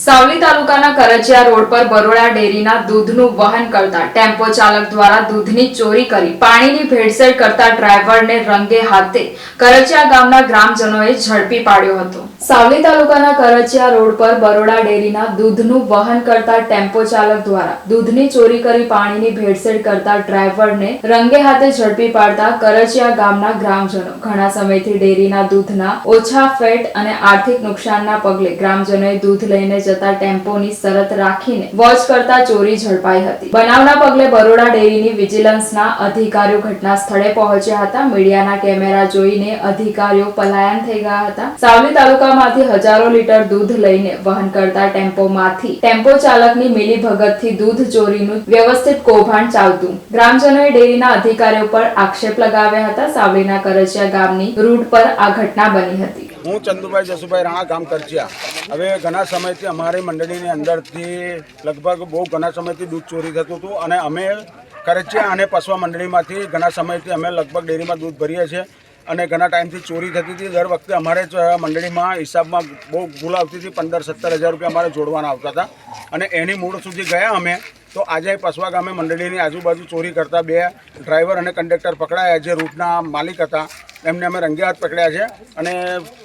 સાવલી તાલુકાના કરજિયા રોડ પર બરોડા ડેરીના દૂધનું વહન કરતા ટેમ્પો ચાલક દ્વારા દૂધની ચોરી કરી પાણીની ભેળસેળ કરતા ડ્રાઈવરને રંગે હાથે કરજિયા ગામના ગ્રામજનોએ ઝડપી પાડ્યો હતો. સાવલી તાલુકાના કરજિયા રોડ પર બરોડા ડેરીના દૂધનું વહન કરતા ટેમ્પો ચાલક દ્વારા દૂધની ચોરી કરી પાણીની ભેળસેળ કરતા ડ્રાઈવરને રંગે હાથે ઝડપી પાડતા કરજિયા ગામના ગ્રામજનો ઘણા સમયથી ડેરીના દૂધના ઓછા ફેટ અને આર્થિક નુકસાનના પગલે ગ્રામજનોએ દૂધ લઈને જતા ટેમ્પોની શરત રાખીને વોચ કરતા ચોરી ઝડપાઈ હતી. બનાવના પગલે બરોડા ડેરીની વિજિલન્સના અધિકારીઓ ઘટના સ્થળે પહોંચ્યા હતા. મીડિયાના કેમેરા જોઈને અધિકારીઓ પલાયન થઈ ગયા હતા. સાવલી તાલુકામાંથી હજારો લીટર દૂધ લઈને વહન કરતા ટેમ્પોમાંથી ટેમ્પો ચાલકની મિલીભગતથી દૂધ ચોરીનું વ્યવસ્થિત કૌભાંડ ચાલતું. ગ્રામજનોએ ડેરીના અધિકારીઓ પર આક્ષેપ લગાવ્યા હતા. સાવલીના કરજિયા ગામની રૂટ પર આ ઘટના બની હતી. હું ચંદુભાઈ જસુભાઈ રાણા ગામ કરચિયા હવે ઘણા સમયથી અમારી મંડળીની અંદરથી લગભગ બહુ ઘણા સમયથી દૂધ ચોરી થતું હતું અને અમે કરચિયા અને પસવા મંડળીમાંથી ઘણા સમયથી અમે લગભગ ડેરીમાં દૂધ ભરીએ છીએ અને ઘણા ટાઈમથી ચોરી થતી હતી. દર વખતે અમારે મંડળીમાં હિસાબમાં બહુ ભૂલ આવતી હતી. પંદર, સત્તર હજાર રૂપિયા અમારે જોડવાના આવતા હતા. અને એની મૂળ સુધી ગયા અમે તો આજે પસવા ગામે મંડળીની આજુબાજુ ચોરી કરતા બે ડ્રાઈવર અને કંડક્ટર પકડાયા, જે રૂટના માલિક હતા. એમને અમે રંગે હાથ પકડ્યા છે અને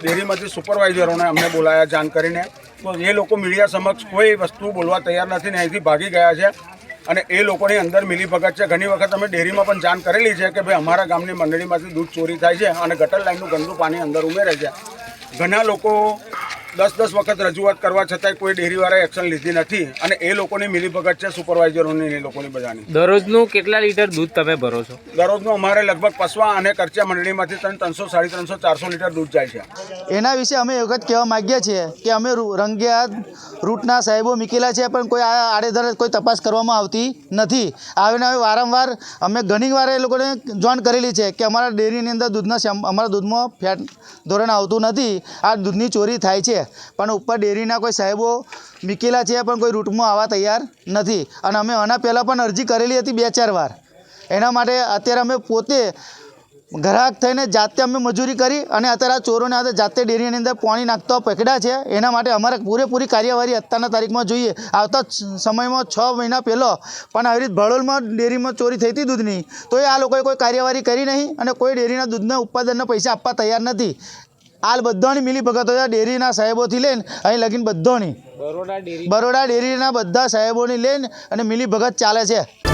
ડેરીમાંથી સુપરવાઇઝરોને અમને બોલાયા જાણ કરીને. તો એ લોકો મીડિયા સમક્ષ કોઈ વસ્તુ બોલવા તૈયાર નથી ને અહીંથી ભાગી ગયા છે. અને એ લોકોની અંદર મિલીભગત છે. ઘણી વખત અમે ડેરીમાં પણ જાણ કરેલી છે કે ભાઈ અમારા ગામની મંડળીમાંથી દૂધ ચોરી થાય છે અને ગટર લાઇનનું ગંદુ પાણી અંદર ઉમેરે છે. ઘણા લોકો દસ દસ વખત રજૂઆત કરવા છતાંય કોઈ ડેરીવાળાએ એક્શન લીધી નથી અને એ લોકોની મિલીભગત છે સુપરવાઇઝરોની એ લોકોની બધાની. દરરોજનું કેટલા લીટર દૂધ તમે ભરો છો? દરરોજનું અમારે લગભગ પસવા અને કરચા મંડળીમાંથી ત્રણ ત્રણસો સાડી ત્રણસો ચારસો લીટર દૂધ જાય છે. એના વિશે અમે એ જ કહેવા માગીએ છીએ કે અમે રૂ- રંગે રૂટના સાહેબો મૂકેલા છે પણ કોઈ આ આડેધડ કોઈ તપાસ કરવામાં આવતી નથી. આવીને હવે વારંવાર અમે ઘણી વાર એ લોકોને જોઈન કરેલી છે કે અમારા ડેરીની અંદર દૂધના અમારા દૂધમાં ફેટ ધોરણ આવતું નથી. આ દૂધની ચોરી થાય છે. પણ ઉપર ડેરીના કોઈ સાહેબો મૂકેલા છે પણ કોઈ રૂટમાં આવવા તૈયાર નથી. અને અમે આના પહેલાં પણ અરજી કરેલી હતી બે ચાર વાર. એના માટે અત્યારે અમે પોતે ગ્રાહક થઈને જાતે અમે મજૂરી કરી અને અત્યારે આ ચોરોને હાથે જાતે ડેરીની અંદર પાણી નાખતા પકડ્યા છે. એના માટે અમારે પૂરેપૂરી કાર્યવાહી અત્યારના તારીખમાં જોઈએ. આવતા સમયમાં છ મહિના પહેલો પણ આવી રીતે ભળોલમાં ડેરીમાં ચોરી થઈ હતી દૂધની. તો એ આ લોકોએ કોઈ કાર્યવાહી કરી નહીં અને કોઈ ડેરીના દૂધના ઉત્પાદનના પૈસા આપવા તૈયાર નથી. હાલ બધાની મિલી ભગત ડેરીના સાહેબોથી લઈને અહીં લગીને બધાની. બરોડા ડેરી. બરોડા ડેરીના બધા સાહેબોની લઈને અને મિલી ભગત ચાલે છે.